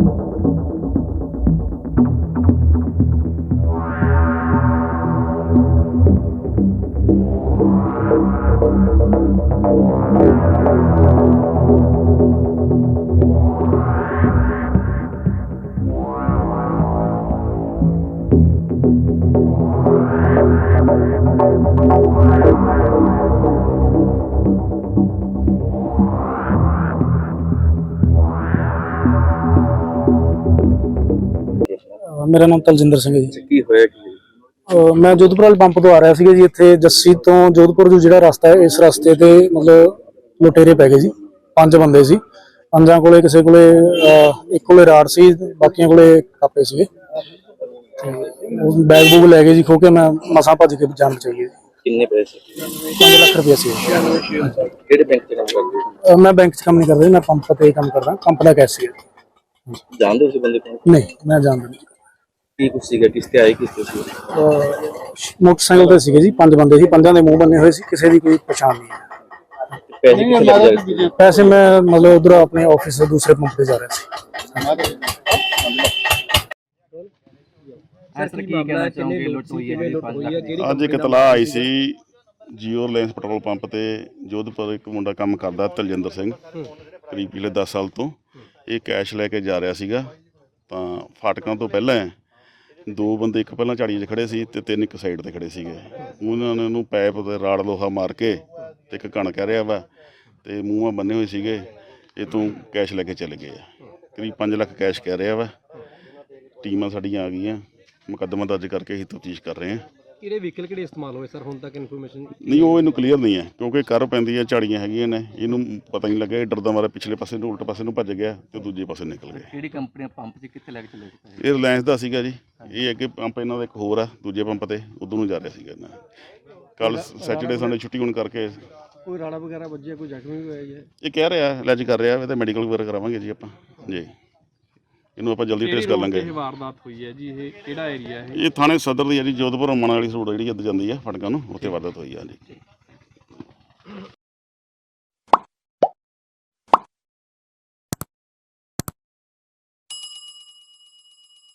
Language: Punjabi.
ਅਹ ਮੇਰਾ ਨਾਮ ਤਲਜਿੰਦਰ ਸਿੰਘ ਹੈ ਜੀ। ਕੀ ਹੋਇਆ ਕੀ? ਅਹ ਮੈਂ ਜੋਧਪੁਰ ਵਾਲੇ ਪੰਪ ਤੋਂ ਆ ਰਿਹਾ ਸੀਗਾ ਜੀ ਇੱਥੇ ਜੱਸੀ ਤੋਂ ਜੋਧਪੁਰ ਜੋ ਜਿਹੜਾ ਰਸਤਾ ਹੈ ਇਸ ਰਸਤੇ ਤੇ ਮਤਲਬ ਲੁਟੇਰੇ ਪੈ ਗਏ ਜੀ ਪੰਜ ਬੰਦੇ ਸੀ। ਪੰਜਾਂ ਕੋਲੇ ਕਿਸੇ ਕੋਲੇ ਅਹ ਇੱਕ ਕੋਲੇ ਰਾੜ ਸੀ ਬਾਕੀਆਂ ਕੋਲੇ ਕਾਪੇ ਸੀਗੇ। ਤੇ ਉਹ ਬੈਗ ਬੂਗ ਲੈ ਗਏ ਜੀ ਖੋ ਕੇ ਮੈਂ ਮਸਾਂ ਭੱਜ ਕੇ ਜਾਣ ਚਾਹੀਏ ਕਿੰਨੇ ਪੈਸੇ? 5 ਲੱਖ ਰੁਪਏ ਸੀ। ਕਿਹੜੇ ਬੈਂਕ ਚ ਕੰਮ ਕਰਦੇ ਹੋ? ਅਹ ਮੈਂ ਬੈਂਕ 'ਚ ਕੰਮ ਨਹੀਂ ਕਰਦਾ ਜੀ, ਮੈਂ ਪੰਪ ਤੇ ਕੰਮ ਕਰਦਾ ਪੰਪ ਦਾ ਕੈਸ਼ੀਅਰ ਜਾਣਦੇ ਹੋ ਸੀ ਬੰਦੇ ਕੋਲ? ਨਹੀਂ ਮੈਂ ਜਾਣਦਾ ਨਹੀਂ। ਕੀ ਕੁਛ ਸੀਗਾ? ਕਿਸ ਤੇ ਆਏ ਕਿਸ ਤੇ ਸੀ? ਮੋਟਰਸਾਈਕਲ ਤੇ ਸੀਗੇ ਜੀ ਪੰਜ ਬੰਦੇ ਸੀ ਪੰਜਾਂ ਦੇ ਮੂੰਹ ਬੰਨੇ ਹੋਏ ਸੀ ਕਿਸੇ ਦੀ ਕੋਈ ਪਛਾਣ ਨਹੀਂ ਹੈ। ਪੈਸੇ ਕਿੱਥੇ ਲੱਗ ਜਾਏ ਸੀ? ਪੈਸੇ ਮੈਂ ਮਤਲਬ ਉਧਰ ਆਪਣੇ ਆਫਿਸ ਦੇ ਦੂਸਰੇ ਪੰਪ ਤੇ ਜਾ ਰਿਹਾ ਸੀ। ਸਰ ਕੀ ਕਹਿਣਾ ਚਾਹੋਗੇ? ਲੁੱਟ ਹੋਈ ਹੈ? ਜਿਹੜੀ ਪੰਜ ਲੱਖ ਦੀ? ਅੱਜ ਇੱਕ ਤਲਾਹ ਆਈ ਸੀ ਜੀਓ ਰਿਲਾਇੰਸ ਪੈਟਰੋਲ ਪੰਪ ਤੇ ਜੋਧਪੁਰ ਇੱਕ ਮੁੰਡਾ ਕੰਮ ਕਰਦਾ ਤਲਜਿੰਦਰ ਸਿੰਘ ਕਰੀਬ ਪਿਛਲੇ 10 ਸਾਲ ਤੋਂ। ਇਹ ਕੈਸ਼ ਲੈ ਕੇ ਜਾ ਰਿਹਾ ਸੀਗਾ ਤਾਂ ਫਾਟਕਾਂ ਤੋਂ ਪਹਿਲਾਂ ਦੋ ਬੰਦੇ ਇੱਕ ਪਹਿਲਾਂ ਝਾੜੀਆਂ 'ਚ ਖੜੇ ਸੀ ਤੇ ਤਿੰਨ ਇੱਕ ਸਾਈਡ ਤੇ ਖੜੇ ਸੀਗੇ। ਉਹਨਾਂ ਨੇ ਉਹਨੂੰ ਪੈਪ ਤੇ ਰਾੜ ਲੋਹਾ ਮਾਰ ਕੇ ਤੇ ਇੱਕ ਕਣ ਕਹਿ ਰਿਹਾ ਵਾ ਤੇ ਮੂੰਹਾਂ ਬੰਨੇ ਹੋਏ ਸੀਗੇ, ਇਹ ਤੋਂ ਕੈਸ਼ ਲੈ ਕੇ ਚਲੇ ਗਏ ਆ। ਕਰੀਬ 5 ਲੱਖ ਕੈਸ਼ ਕਹਿ ਰਿਹਾ ਵਾ। ਟੀਮਾਂ ਸਾਡੀਆਂ ਆ ਗਈਆਂ। ਮੁਕੱਦਮਾ ਦਰਜ ਕਰਕੇ ਅਸੀਂ ਤਫਤੀਸ਼ ਕਰ ਰਹੇ ਹਾਂ। ਕਿਹੜੇ ਵਹੀਕਲ ਕਿਹੜੇ ਇਸਤੇਮਾਲ ਹੋਏ ਸਰ ਹੁਣ ਤੱਕ ਇਨਫੋਰਮੇਸ਼ਨ ਨਹੀਂ ਉਹ ਇਹਨੂੰ ਕਲੀਅਰ ਨਹੀਂ ਹੈ ਕਿਉਂਕਿ ਕਰ ਪੈਂਦੀ ਹੈ ਝਾੜੀਆਂ ਹੈਗੀਆਂ ਨੇ ਇਹਨੂੰ ਪਤਾ ਨਹੀਂ ਲੱਗਿਆ ਇਹ ਡਰਦਾ ਮਾਰਾ ਪਿਛਲੇ ਪਾਸੇ ਨੂੰ ਉਲਟ ਪਾਸੇ ਨੂੰ ਭੱਜ ਗਿਆ ਤੇ ਦੂਜੇ ਪਾਸੇ ਨਿਕਲ ਗਿਆ। ਕਿਹੜੀ ਕੰਪਨੀ ਪੰਪ 'ਚ ਕਿੱਥੇ ਲੈ ਕੇ ਚਲੇ ਗਏ ਇਹ ਰਿਲਾਇੰਸ ਦਾ ਸੀਗਾ ਜੀ ਇਹ ਅੱਗੇ ਪੰਪ ਇਹਨਾਂ ਦਾ ਇੱਕ ਹੋਰ ਆ ਦੂਜੇ ਪੰਪ ਤੇ ਉਧਰ ਨੂੰ ਜਾ ਰਿਹਾ ਸੀਗਾ ਇਹਨਾਂ ਕੱਲ ਸੈਟਰਡੇ ਸੰਡੇ ਛੁੱਟੀ ਹੋਣ ਕਰਕੇ ਕੋਈ ਰਾੜਾ ਵਗੈਰਾ ਵੱਜਿਆ ਕੋਈ ਜ਼ਖਮੀ ਹੋਇਆ ਜੀ? ਇਹ ਕਹਿ ਰਿਹਾ ਲੈਜ ਕਰ ਰਿਹਾ ਇਹਦਾ ਮੈਡੀਕਲ ਵਗੈਰਾ ਕਰਾਵਾਂਗੇ ਜੀ ਆਪਾਂ ਜੀ। ਇਹਨੂੰ ਆਪਾਂ ਜਲਦੀ ਟ੍ਰੇਸ ਕਰ ਲਾਂਗੇ। ਵਾਰਦਾਤ ਹੋਈ ਹੈ ਜੀ? ਇਹ ਕਿਹੜਾ ਏਰੀਆ ਹੈ? ਇਹ ਥਾਣੇ ਸਦਰ ਦੀ ਹੈ ਜੀ ਜੋਧਪੁਰ ਮਣ ਵਾਲੀ ਰੋਡ ਜਿਹੜੀ ਅੱਦ ਜਾਂਦੀ ਆ ਫਟਕਾਂ ਨੂੰ ਉੱਥੇ ਵਾਰਦਾਤ ਹੋਈ ਆ ਜੀ